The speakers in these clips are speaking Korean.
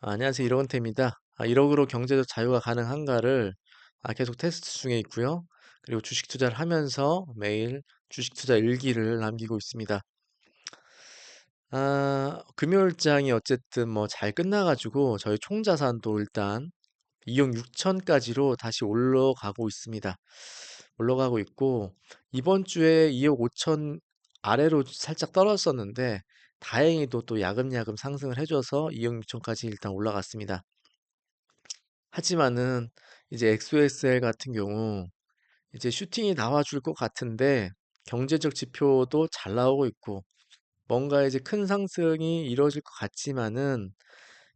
아, 안녕하세요. 이러건태입니다. 아, 1억으로 경제적 자유가 가능한가를 아, 계속 테스트 중에 있고요. 그리고 주식 투자를 하면서 매일 주식 투자 일기를 남기고 있습니다. 아, 금요일장이 어쨌든 뭐 잘 끝나가지고 저희 총 자산도 일단 2억 6천까지로 다시 올라가고 있습니다. 올라가고 있고 이번 주에 2억 5천 아래로 살짝 떨어졌었는데 다행히도 또 야금야금 상승을 해줘서 2억 6천까지 일단 올라갔습니다. 하지만은 이제 엑소엑스엘 같은 경우 이제 슈팅이 나와줄 것 같은데 경제적 지표도 잘 나오고 있고 뭔가 이제 큰 상승이 이루어질 것 같지만은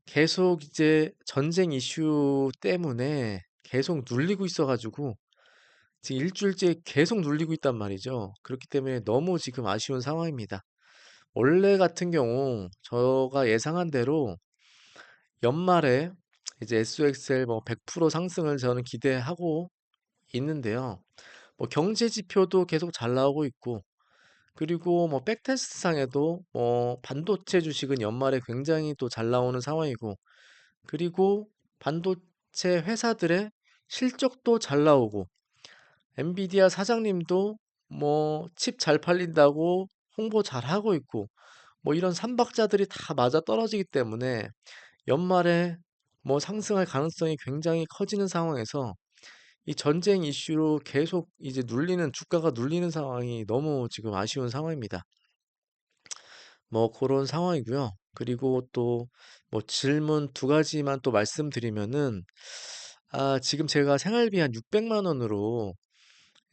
계속 이제 전쟁 이슈 때문에 계속 눌리고 있어가지고 지금 일주일째 계속 눌리고 있단 말이죠. 그렇기 때문에 너무 지금 아쉬운 상황입니다. 원래 같은 경우 저가 예상한 대로 연말에 이제 SOXL 뭐 100% 상승을 저는 기대하고 있는데요. 뭐 경제 지표도 계속 잘 나오고 있고 그리고 뭐 백테스트 상에도 뭐 반도체 주식은 연말에 굉장히 또 잘 나오는 상황이고 그리고 반도체 회사들의 실적도 잘 나오고 엔비디아 사장님도 뭐 칩 잘 팔린다고 홍보 잘 하고 있고 뭐 이런 삼박자들이 다 맞아 떨어지기 때문에 연말에 뭐 상승할 가능성이 굉장히 커지는 상황에서 이 전쟁 이슈로 계속 이제 눌리는 주가가 눌리는 상황이 너무 지금 아쉬운 상황입니다. 뭐 그런 상황이고요. 그리고 또 뭐 질문 두 가지만 또 말씀드리면은 아 지금 제가 생활비 한 600만 원으로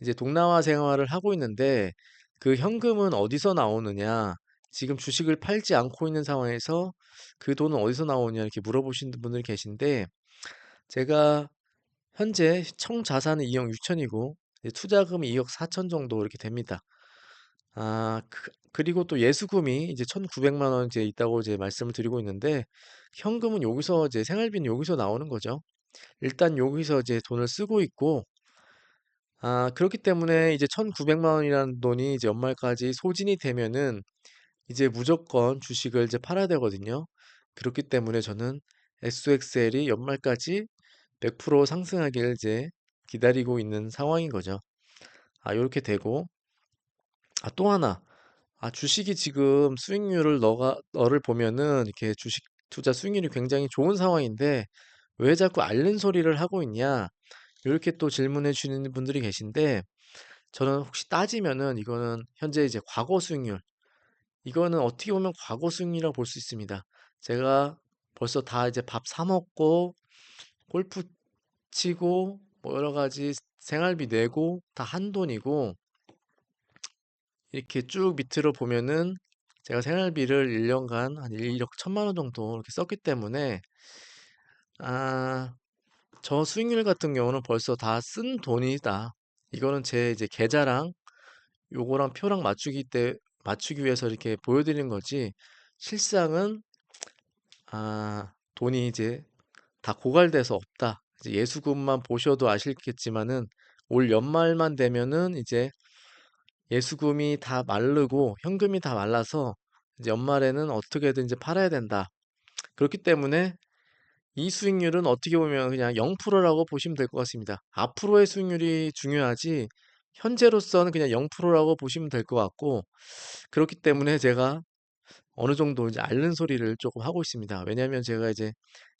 이제 동남아 생활을 하고 있는데 그 현금은 어디서 나오느냐? 지금 주식을 팔지 않고 있는 상황에서 그 돈은 어디서 나오냐 이렇게 물어보시는 분들이 계신데 제가 현재 총 자산은 2억 6천이고 투자금이 2억 4천 정도 이렇게 됩니다. 아, 그, 그리고 또 예수금이 이제 1,900만 원 이제 있다고 이제 말씀을 드리고 있는데 현금은 여기서 이제 생활비는 여기서 나오는 거죠. 일단 여기서 이제 돈을 쓰고 있고 아, 그렇기 때문에 이제 1,900만 원이라는 돈이 이제 연말까지 소진이 되면은 이제 무조건 주식을 이제 팔아야 되거든요. 그렇기 때문에 저는 SOXL이 연말까지 100% 상승하길 이제 기다리고 있는 상황인 거죠. 아, 요렇게 되고, 아, 또 하나. 아, 주식이 지금 수익률을 너가, 너를 보면은 이렇게 주식 투자 수익률이 굉장히 좋은 상황인데 왜 자꾸 앓는 소리를 하고 있냐? 이렇게 또 질문해 주시는 분들이 계신데 저는 혹시 따지면은 이거는 현재 이제 과거 수익률 이거는 어떻게 보면 과거 수익률이라고 볼 수 있습니다. 제가 벌써 다 이제 밥 사 먹고 골프 치고 뭐 여러 가지 생활비 내고 다 한 돈이고 이렇게 쭉 밑으로 보면은 제가 생활비를 1년간 한 1억 1천만 원 정도 이렇게 썼기 때문에 아, 저 수익률 같은 경우는 벌써 다 쓴 돈이다. 이거는 제 이제 계좌랑 요거랑 표랑 맞추기 때 맞추기 위해서 이렇게 보여드리는 거지. 실상은 아, 돈이 이제 다 고갈돼서 없다. 이제 예수금만 보셔도 아시겠지만은 올 연말만 되면은 이제 예수금이 다 마르고 현금이 다 말라서 연말에는 어떻게든 이제 팔아야 된다. 그렇기 때문에 이 수익률은 어떻게 보면 그냥 0%라고 보시면 될 것 같습니다. 앞으로의 수익률이 중요하지 현재로서는 그냥 0%라고 보시면 될 것 같고 그렇기 때문에 제가 어느 정도 이제 앓는 소리를 조금 하고 있습니다. 왜냐하면 제가 이제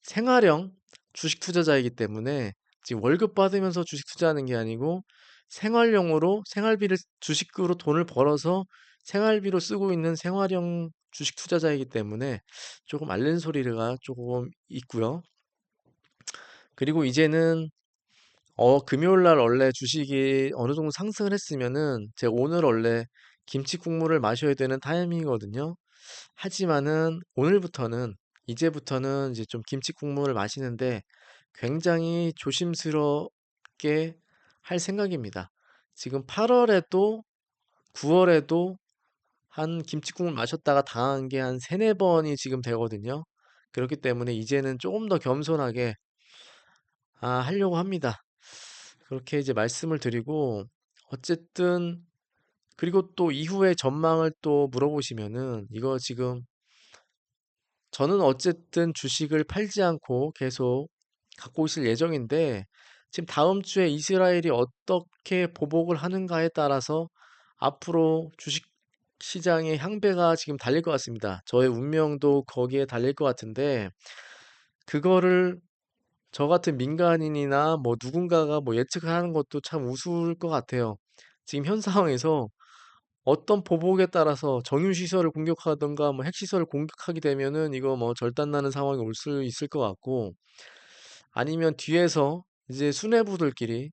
생활형 주식 투자자이기 때문에 지금 월급 받으면서 주식 투자하는 게 아니고 생활용으로 생활비를 주식으로 돈을 벌어서 생활비로 쓰고 있는 생활형 주식 투자자이기 때문에 조금 앓는 소리가 조금 있고요. 그리고 이제는 어 금요일 날 원래 주식이 어느 정도 상승을 했으면은 제가 오늘 원래 김치 국물을 마셔야 되는 타이밍이거든요. 하지만은 오늘부터는 이제부터는 이제 좀 김치 국물을 마시는데 굉장히 조심스럽게 할 생각입니다. 지금 8월에도 9월에도 한 김치국물 마셨다가 당한 게한 세네 번이 지금 되거든요. 그렇기 때문에 이제는 조금 더 겸손하게 아, 하려고 합니다. 그렇게 이제 말씀을 드리고 어쨌든 그리고 또 이후의 전망을 또 물어보시면은 이거 지금 저는 어쨌든 주식을 팔지 않고 계속 갖고 있을 예정인데, 지금 다음 주에 이스라엘이 어떻게 보복을 하는가에 따라서 앞으로 주식 시장의 향배가 지금 달릴 것 같습니다. 저의 운명도 거기에 달릴 것 같은데, 그거를 저 같은 민간인이나 뭐 누군가가 뭐 예측을 하는 것도 참 우스울 것 같아요. 지금 현 상황에서 어떤 보복에 따라서 정유 시설을 공격하든가 뭐 핵 시설을 공격하게 되면은 이거 뭐 절단나는 상황이 올 수 있을 것 같고 아니면 뒤에서 이제 수뇌부들끼리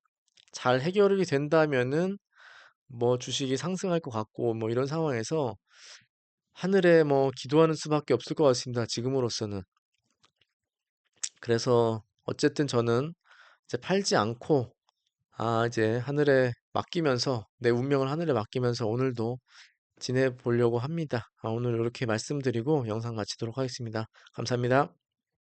잘 해결이 된다면은 뭐 주식이 상승할 것 같고 뭐 이런 상황에서 하늘에 뭐 기도하는 수밖에 없을 것 같습니다. 지금으로서는. 그래서 어쨌든 저는 이제 팔지 않고 아 이제 하늘에 맡기면서 내 운명을 하늘에 맡기면서 오늘도 지내보려고 합니다. 아, 오늘 이렇게 말씀드리고 영상 마치도록 하겠습니다. 감사합니다.